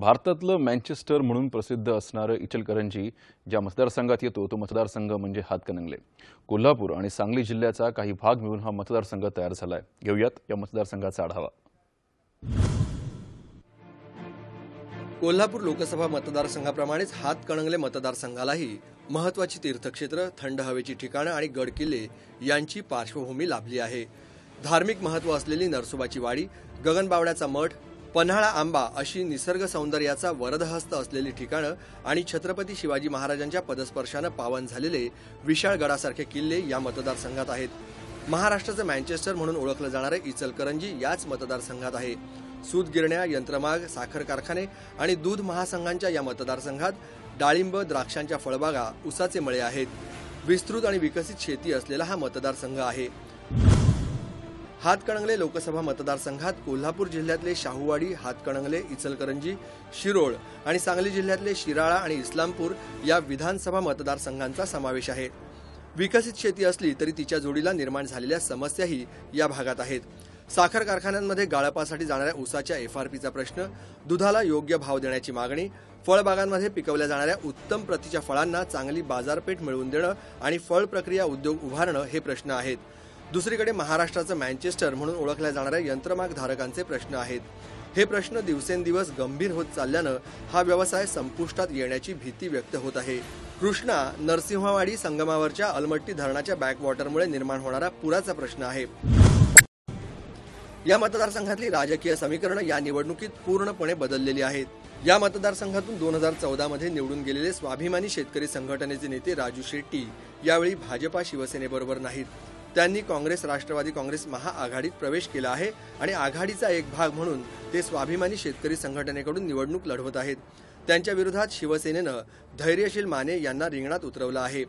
भारतातलं मँचेस्टर म्हणून प्रसिद्ध असणारं इचलकरंजी ज्या मतदारसंघात येतो तो मतदारसंघ म्हणजे हातकणंगले. कोल्हापूर आणि सांगली जिल्ह्याचा काही भाग मिळून हा मतदारसंघ तयार झाला आहे घेऊयात या मतदारसंघाचा आढावा. कोल्हापूर लोकसभा मतदारसंघाप्रमाणेच हातकणंगले मतदारसंघालाही महत्वाची तीर्थक्षेत्र थंड हवेची ठिकाणं आणि गडकिल्ले यांची पार्श्वभूमी लाभली आहे. धार्मिक महत्त्व असलेली नरसोबाची वाडी गगनबावड्याचा मठ पन्हाळा आंबा अशी निसर्ग सौंदर्याचा वरदहस्त असलेली ठिकाणं आणि छत्रपती शिवाजी महाराजांच्या पदस्पर्शानं पावन झालेले विशाळगडासारखे किल्ले या मतदारसंघात आहेत. महाराष्ट्राचं मँचेस्टर म्हणून ओळखलं जाणारे इचलकरंजी याच मतदारसंघात आहे. सूतगिरण्या यंत्रमाग साखर कारखाने आणि दूध महासंघांच्या या मतदारसंघात डाळिंब द्राक्षांच्या फळबागा उसाचे मळे आहेत. विस्तृत आणि विकसित शेती असलेला हा मतदारसंघ आहे. हातकणंगले लोकसभा मतदारसंघात कोल्हापूर जिल्ह्यातले शाहूवाडी हातकणंगले इचलकरंजी शिरोळ आणि सांगली जिल्ह्यातले शिराळा आणि इस्लामपूर या विधानसभा मतदारसंघांचा समावेश आहे. विकसित शेती असली तरी तिच्या जोडीला निर्माण झालेल्या समस्याही या भागात आहेत. साखर कारखान्यांमध्ये गाळपासाठी जाणाऱ्या ऊसाच्या एफआरपीचा प्रश्न दुधाला योग्य भाव देण्याची मागणी फळबागांमध्ये पिकवल्या जाणाऱ्या उत्तम प्रतीच्या फळांना चांगली बाजारपेठ मिळवून देणं आणि फळ प्रक्रिया उद्योग उभारणं हे प्रश्न आहेत. दुसरीकडे महाराष्ट्राचं मँचेस्टर म्हणून ओळखल्या जाणाऱ्या यंत्रमाग धारकांचे प्रश्न आहेत. हे प्रश्न दिवसेंदिवस गंभीर होत चालल्यानं हा व्यवसाय संपुष्टात येण्याची भीती व्यक्त होत आहे. कृष्णा नरसिंहवाडी संगमावरच्या अलमट्टी धरणाच्या बॅकवॉटरमुळे निर्माण होणारा पुराचा प्रश्न आहे. या मतदारसंघातली राजकीय समीकरणं या निवडणुकीत पूर्णपणे बदललेली आहेत. या मतदारसंघातून दोन हजार चौदामध्ये निवडून गेलेले स्वाभिमानी शेतकरी संघटनेचे नेते राजू शेट्टी यावेळी भाजपा शिवसेनेबरोबर नाहीत. त्यांनी काँग्रेस राष्ट्रवादी काँग्रेस महाआघाडीत प्रवेश केला आहे आणि आघाडीचा एक भाग म्हणून ते स्वाभिमानी शेतकरी संघटनेकडून निवडणूक लढवत आहेत. त्यांच्या विरोधात शिवसेनेनं धैर्यशील माने यांना रिंगणात उतरवलं आहे.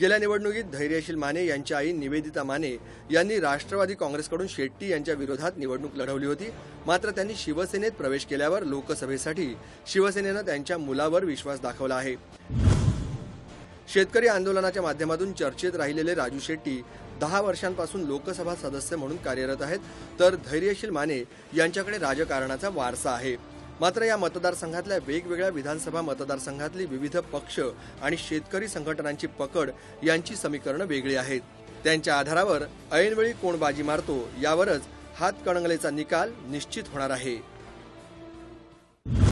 गेल्या निवडणुकीत धैर्यशील माने यांच्या आई निवेदिता माने यांनी राष्ट्रवादी काँग्रेसकडून शेट्टी यांच्या विरोधात निवडणूक लढवली होती. मात्र त्यांनी शिवसेनेत प्रवेश केल्यावर लोकसभेसाठी शिवसेनेनं त्यांच्या मुलावर विश्वास दाखवला आहे. शेतकरी आंदोलनाच्या माध्यमातून चर्चेत राहिलेले राजू शेट्टी दहा वर्षांपासून लोकसभा सदस्य म्हणून कार्यरत आहेत तर धैर्यशील माने यांच्याकडे राजकारणाचा वारसा आहे. मात्र या मतदारसंघातल्या वेगवेगळ्या विधानसभा मतदारसंघातली विविध पक्ष आणि शेतकरी संघटनांची पकड यांची समीकरणं वेगळी आहेत. त्यांच्या आधारावर ऐनवेळी कोण बाजी मारतो यावरच हातकणंगलेचा निकाल निश्चित होणार आहे.